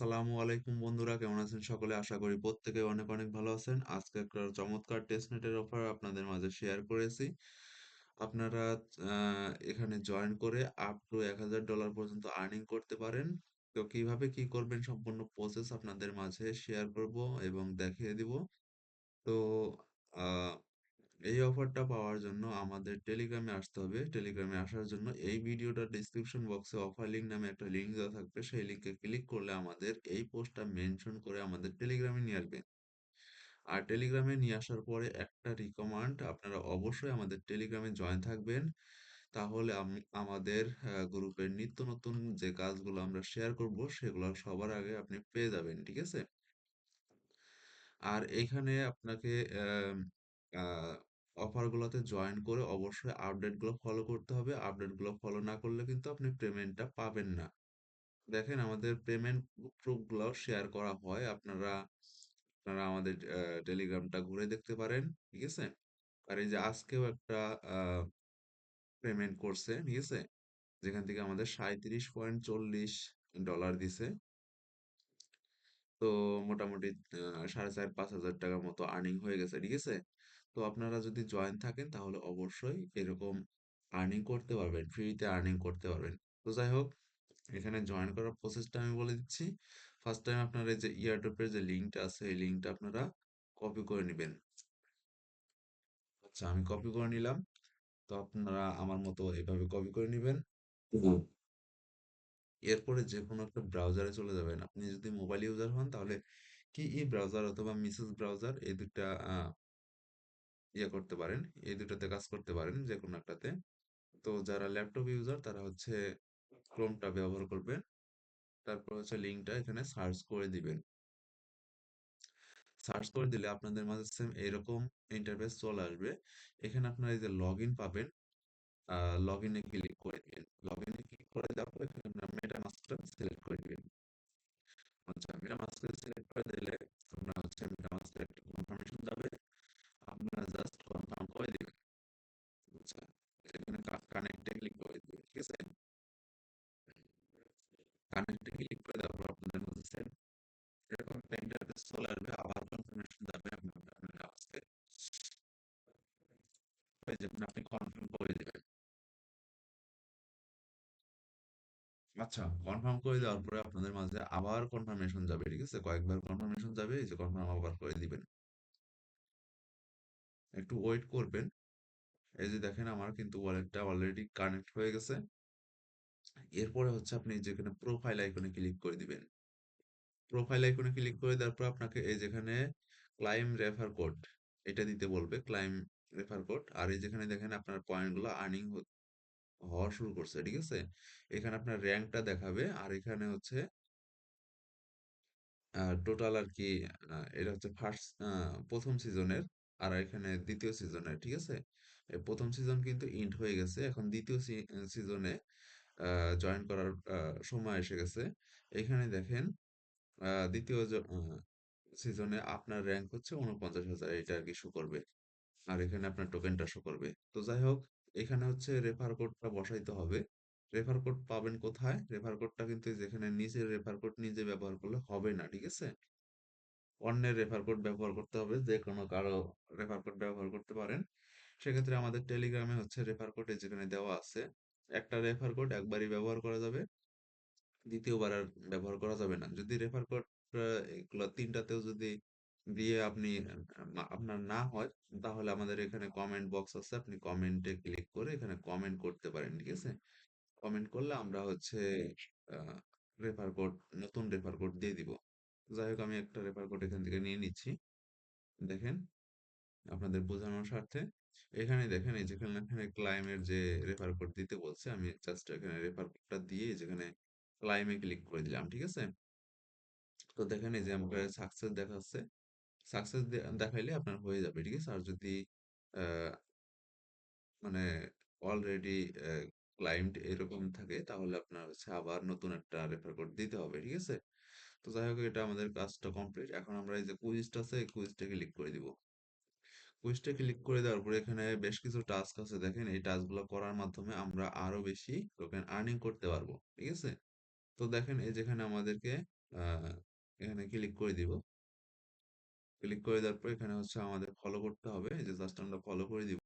আসসালামু আলাইকুম বন্ধুরা, কেমন আছেন সকলে? আশা করি প্রত্যেকে অনেক অনেক ভালো আছেন। আজকে একটা চমৎকার টেস্টনেটের অফার আপনাদের মাঝে শেয়ার করেছি। আপনারা এখানে জয়েন করে আপ টু এক হাজার ডলার পর্যন্ত আর্নিং করতে পারেন। তো কীভাবে কি করবেন সম্পূর্ণ প্রসেস আপনাদের মাঝে শেয়ার করব এবং দেখিয়ে দিব। তো এই অফারটা পাওয়ার জন্য আমাদের টেলিগ্রামে আসতে হবে। টেলিগ্রামে আসার জন্য এই ভিডিওটার ডিসক্রিপশন বক্সে অফার লিঙ্ক নামে একটা লিঙ্ক দেওয়া থাকবে। সেই লিঙ্কে ক্লিক করলে আমাদের এই পোস্টটা মেনশন করে আমাদের টেলিগ্রামে নিয়ে আসবে। আর টেলিগ্রামে নিয়ে আসার পরে একটা রিকমান্ড আপনারা অবশ্যই আমাদের টেলিগ্রামে জয়েন থাকবেন। তাহলে আম- আমাদের গ্রুপের নিত্য নতুন যে কাজগুলো আমরা শেয়ার করব, সেগুলো সবার আগে আপনি পেয়ে যাবেন, ঠিক আছে? আর এইখানে আপনাকে অফারগুলোতে জয়েন করে অবশ্যই আপডেটগুলো ফলো করতে হবে। আপডেটগুলো ফলো না করলে কিন্তু আপনি পেমেন্টটা পাবেন না। দেখেন আমাদের পেমেন্ট প্রুফগুলো শেয়ার করা হয়। আপনারা আপনারা আমাদের টেলিগ্রামটা ঘুরে দেখতে পারেন, ঠিক আছে? আর এই যে আজকেও একটা পেমেন্ট করছে, ঠিক আছে? যেখান থেকে আমাদের সাঁইত্রিশ পয়েন্ট চল্লিশ ডলার দিছে। তো মোটামুটি সাড়ে চার পাঁচ হাজার টাকার মতো আর্নিং হয়ে গেছে, ঠিক আছে? তো আপনারা যদি জয়েন থাকেন, তাহলে অবশ্যই এরকম আর্নিং করতে পারবেন ফ্রিতে আর্নিং করতে পারবেন। তো যাই হোক, এখানে জয়েন করার প্রসেসটা আমি বলে দিচ্ছি। ফার্স্ট টাইম আপনারা এই যে ইয়ারড্রপের যে লিঙ্কটা আছে, এই লিঙ্কটা আপনারা কপি করে নেবেন। আচ্ছা আমি কপি করে নিলাম। তো আপনারা আমার মতো এভাবে কপি করে নেবেন। এরপরে যে কোনো একটা ব্রাউজারে চলে যাবেন। আপনি যদি মোবাইল ইউজার হন, তাহলে কি ই ব্রাউজার অথবা মিসেস ব্রাউজার এই দুটা ইয়ে করতে পারেন। এই দুটাতে কাজ করতে পারেন যে কোনো একটাতে। তো যারা ল্যাপটপ ইউজার তারা হচ্ছে ক্রোমটা ব্যবহার করবেন। তারপর হচ্ছে লিঙ্কটা এখানে সার্চ করে দিবেন। সার্চ করে দিলে আপনাদের মাঝে সেম এরকম ইন্টারফেস চলে আসবে। এখানে আপনারা এই যে লগ ইন পাবেন লগ ইনে ক্লিক করে দিবেন। লগ ইনে ক্লিক করে দেওয়ার পর এখানে আপনার সিলেক্ট করে দিবেন। আচ্ছা মেটামাস্ক সিলেক্ট করে দিলে আপনার হচ্ছে মেটামাস্কের একটা কনফার্মেশন যাবে আপনারা জাস্ট কনফার্ম করে দিবেন। আচ্ছা এখানে কানেক্টে ক্লিক করে দিবেন, ঠিক আছে? কানেক্টে ক্লিক করে দেওয়ার পর আপনাদের মধ্যে সেম এরকম একটা চলে আসবে, আবার কনফার্মেশন যাবে আপনার মেটামাস্কে ওই আপনি আচ্ছা কনফার্ম করে দেওয়ার পরে আপনাদের মাঝে আবার কনফার্মেশন যাবে, ঠিক আছে? কয়েকবার কনফার্মেশন যাবে, এই যে কনফার্ম আবার করে দিবেন। একটু ওয়েট করবেন। এই যে দেখেন, আমার কিন্তু ওয়ালেটটা অলরেডি কানেক্ট হয়ে গেছে। এরপরে হচ্ছে আপনি যেখানে প্রোফাইল আইকনে ক্লিক করে দিবেন। প্রোফাইল আইকনে ক্লিক করে দেওয়ার পর আপনাকে এই যেখানে ক্লাইম রেফার কোড এটা দিতে বলবে ক্লাইম রেফার কোড আর এই যেখানে দেখেন, আপনার পয়েন্টগুলো আর্নিং হওয়া শুরু করছে, ঠিক আছে? এখানে আপনার র্যাঙ্কটা দেখাবে আর এখানে হচ্ছে টোটাল আর কি এটা হচ্ছে ফার্স্ট প্রথম সিজনের আর এখানে দ্বিতীয় সিজনের ঠিক আছে? প্রথম সিজন কিন্তু ইন্ড হয়ে গেছে, এখন দ্বিতীয় সিজনে জয়েন করার সময় এসে গেছে। এখানে দেখেন দ্বিতীয় সিজনে আপনার র্যাঙ্ক হচ্ছে উনপঞ্চাশ হাজার, এটা আর কি শো করবে। আর এখানে আপনার টোকেনটা শো করবে। তো যাই হোক এখানে হচ্ছে রেফার কোডটা বসাইতে হবে। রেফার কোড পাবেন কোথায়? রেফার কোডটা কিন্তু যেখানে নিজের রেফার কোড নিজে ব্যবহার করলে হবে না, ঠিক আছে? অন্যের রেফার কোড ব্যবহার করতে হবে, যে কোনো কারও রেফার কোড ব্যবহার করতে পারেন। সেক্ষেত্রে আমাদের টেলিগ্রামে হচ্ছে রেফার কোডে যেখানে দেওয়া আছে। একটা রেফার কোড একবারই ব্যবহার করা যাবে। দ্বিতীয়বার আর ব্যবহার করা যাবে না। যদি রেফার কোড এগুলো তিনটাতেও যদি দিয়ে আপনি আপনার না হয় তাহলে আমাদের এখানে কমেন্ট বক্স আছে। আপনি কমেন্টে ক্লিক করে এখানে কমেন্ট করতে পারেন ঠিক আছে? কমেন্ট করলে আমরা হচ্ছে রেফার কোড নতুন রেফার কোড দিয়ে দিব। যাই হোক আমি একটা রেফার কোড এখান থেকে নিয়ে নিচ্ছি। দেখেন আপনাদের বোঝানোর স্বার্থে। এখানে দেখেন এই যেখানে এখানে ক্লাইমের যে রেফার কোড দিতে বলছে আমি জাস্ট এখানে রেফার কোডটা দিয়ে যেখানে ক্লাইমে ক্লিক করে দিলাম ঠিক আছে? তো দেখেন এই যে আমাকে সাকসেস দেখাচ্ছে। সাকসেস দেখাইলে আপনার হয়ে যাবে, ঠিক আছে? আর যদি মানে অলরেডি ক্লায়েন্ট এরকম থাকে, তাহলে আপনার হচ্ছে আবার নতুন একটা রেফার কোড দিতে হবে, ঠিক আছে? তো যাই হোক, এটা আমাদের কাজটা কমপ্লিট এখন আমরা এই যে কুইজটা আছে কুইজটা ক্লিক করে দিব। কুইজটা ক্লিক করে দেওয়ার পরে এখানে বেশ কিছু টাস্ক আছে, দেখেন। এই টাস্কগুলো করার মাধ্যমে আমরা আরও বেশি টোকেন আর্নিং করতে পারব, ঠিক আছে? তো দেখেন, এই যেখানে আমাদেরকে এখানে ক্লিক করে দিব। ক্লিক করে দেওয়ার পর এখানে হচ্ছে আমাদের ফলো করতে হবে। এই যে জাস্ট আমরা ফলো করে দিব।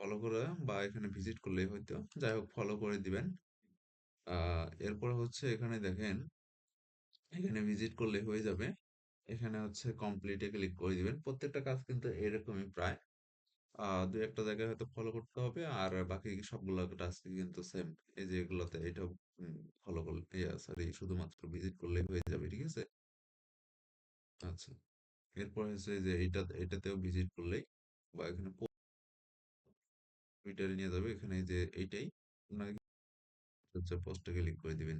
ফলো করে বা এখানে ভিজিট করলেই হয়তো। যাই হোক ফলো করে দিবেন। এরপর হচ্ছে এখানে দেখেন, এখানে ভিজিট করলে হয়ে যাবে। এখানে হচ্ছে কমপ্লিটে ক্লিক করে দিবেন। প্রত্যেকটা কাজ কিন্তু এরকমই প্রায়। দু একটা জায়গায় হয়তো ফলো করতে হবে আর বাকি সবগুলো টাস্ক কিন্তু সেম এই যে এগুলোতে এটা ফলো করলে সরি শুধুমাত্র ভিজিট করলেই হয়ে যাবে, ঠিক আছে? আচ্ছা। এরপর হচ্ছে যে এইটা, এটাতেও ভিজিট করলেই বা এখানে টুইটারে নিয়ে যাবে, এখানে যে এইটাই আপনাকে হচ্ছে পোস্টে ক্লিক করে দিবেন।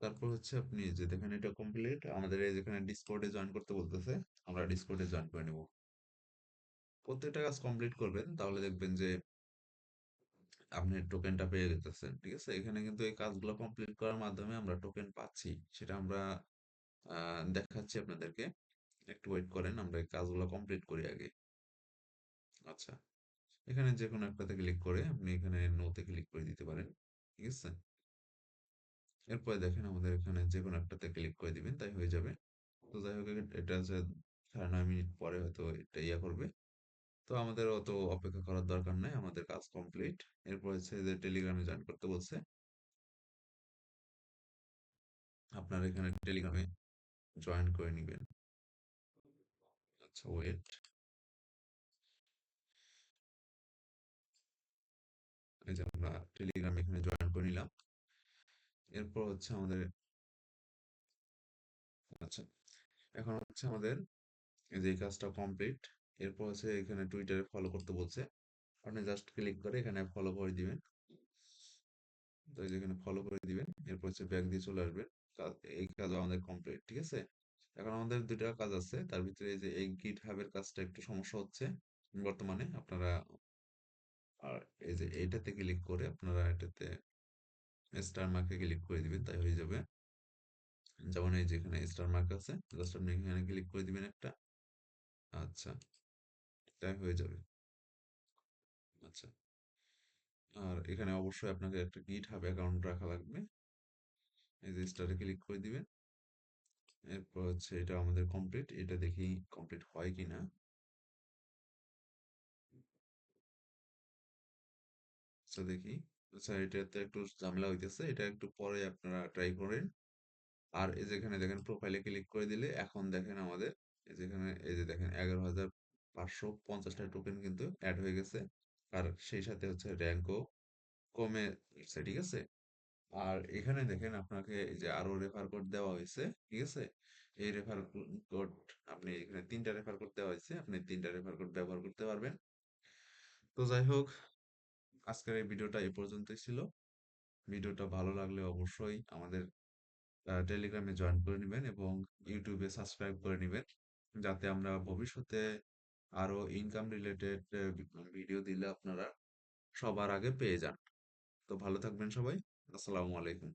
তারপর হচ্ছে আপনি যে দেখেন এটা কমপ্লিট আমাদের এই যেখানে ডিসকর্ডে জয়েন করতে বলতেছে, আমরা ডিসকর্ডে জয়েন করে নেব। প্রত্যেকটা কাজ কমপ্লিট করবেন, তাহলে দেখবেন যে আপনি টোকেনটা পেয়ে যেতেছেন, ঠিক আছে? এখানে কিন্তু এই কাজগুলো কমপ্লিট করার মাধ্যমে আমরা টোকেন পাচ্ছি, সেটা আমরা দেখাচ্ছি আপনাদেরকে। একটু ওয়েট করেন, আমরা এই কাজগুলো কমপ্লিট করি আগে। আচ্ছা এখানে যে কোনো একটাতে ক্লিক করে আপনি এখানে নোতে ক্লিক করে দিতে পারেন, ঠিক আছে? এরপরে দেখেন আমাদের এখানে যে কোনো একটাতে ক্লিক করে দিবেন, তাই হয়ে যাবে। তো যাই হোক এটা হচ্ছে সাড়ে নয় মিনিট পরে হয়তো এটা ইয়া করবে। তো আমাদের অত অপেক্ষা করার দরকার নাই, আমাদের কাজ কমপ্লিট এরপর হচ্ছে যে টেলিগ্রামে জয়েন করতে বলছে। আপনার এখানে টেলিগ্রামে জয়েন করে নেবেন। আচ্ছা ওয়েট এই যে আমরা টেলিগ্রামে এখানে জয়েন করে নিলাম। এরপর হচ্ছে আমাদের আচ্ছা এখন হচ্ছে আমাদের যে কাজটা কমপ্লিট এরপর হচ্ছে এখানে টুইটারে ফলো করতে বলছে। আপনি জাস্ট ক্লিক করে এখানে ফলো করে দিবেন। তো এখানে ফলো করে দিবেন, এরপর হচ্ছে ব্যাক দিয়ে চলে আসবেন। এই কাজ আমাদের কমপ্লিট ঠিক আছে? এখন আমাদের দুইটা কাজ আছে। তার ভিতরে এই যে এই গিট হাবের কাজটা একটু সমস্যা হচ্ছে বর্তমানে। আপনারা আর এই যে এইটাতে ক্লিক করে আপনারা এটাতে স্টার মার্কে ক্লিক করে দিবেন, তাই হয়ে যাবে। যেমন এই যে এখানে স্টার মার্ক আছে জাস্ট আপনি এখানে ক্লিক করে দিবেন একটা। আচ্ছা তাই হয়ে যাবে। আচ্ছা আর এখানে অবশ্যই আপনাকে একটা গিট হাব অ্যাকাউন্ট রাখা লাগবে। এই যে স্টারে ক্লিক করে দিবেন। এরপর হচ্ছে এটা আমাদের কমপ্লিট এটা দেখি কমপ্লিট হয় কিনা। আচ্ছা দেখি। আচ্ছা এটাতে একটু ঝামেলা হইতেছে, এটা একটু পরে আপনারা ট্রাই করেন। আর এই যেখানে দেখেন প্রোফাইলে ক্লিক করে দিলে এখন দেখেন আমাদের, এই যেখানে এই যে দেখেন এগারো হাজার পাঁচশো পঞ্চাশটা টোকেন কিন্তু অ্যাড হয়ে গেছে। আর সেই সাথে হচ্ছে র্যাঙ্কও কমে ঠিক আছে? আর এখানে দেখেন আপনাকে এই যে আরও রেফার কোড দেওয়া হয়েছে, ঠিক আছে? এই রেফার কোড আপনি এখানে তিনটা রেফার কোড দেওয়া হয়েছে, আপনি তিনটা রেফার কোড ব্যবহার করতে পারবেন। তো যাই হোক, আজকের এই ভিডিওটা এই পর্যন্তই ছিল। ভিডিওটা ভালো লাগলে অবশ্যই আমাদের টেলিগ্রামে জয়েন করে নেবেন এবং ইউটিউবে সাবস্ক্রাইব করে নেবেন। যাতে আমরা ভবিষ্যতে আরও ইনকাম রিলেটেড ভিডিও দিলে আপনারা সবার আগে পেয়ে যান। তো ভালো থাকবেন সবাই। আসসালামু আলাইকুম।